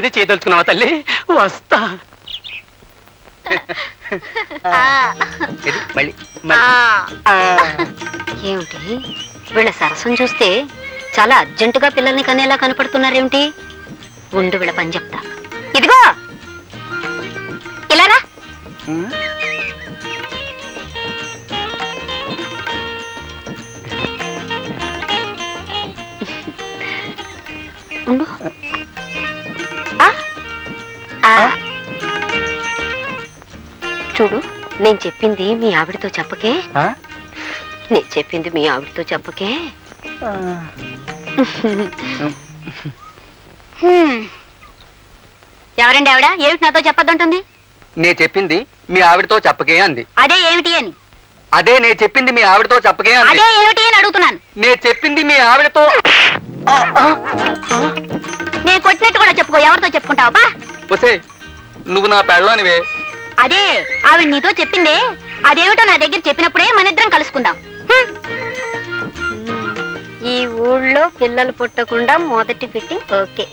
మీద చేయదలుచుకున్నావా తల్లి? వస్తా. మళ్ళీ. ఏమిటి? వీళ్ళ సరసం చూస్తే చాలా అర్జెంటుగా పిల్లల్ని కనేలా కనపడుతున్నారేమిటి? ఉండు వీళ్ళ పని చెప్తా. ఇదిగో! ఇలా రా. ఉండు. చూడు నేను చెప్పింది మీ ఆవిడతో చెప్పకే? నేను చెప్పింది మీ ఆవిడతో చెప్పకే. ఎవరండి ఆవిడ? ఏమిటి నాతో చెప్పొద్దంటుంది? నే చెప్పింది మీ ఆవిడతో చెప్పకే అంది. అదే ఏమిటి అని. అదే నే చెప్పింది మీ ఆవిడతో చెప్పకే అంది. అదే ఏమిటి అని అడుగుతున్నాను. నే చెప్పింది మీ ఆవిడతో నేను కొట్టినట్టు కూడా చెప్పుకో ఎవరితో చెప్పుకుంటావా? వసే నువ్వు నా పెళ్ళానివే. అదే ఆవిడ నీతో చెప్పిందే. అదేమిటో నా దగ్గర చెప్పినప్పుడే మన ఇద్దరం కలుసుకుందాం ఈ ఊళ్ళో పిల్లలు పుట్టకుండా మొదటి పెట్టి ఓకే.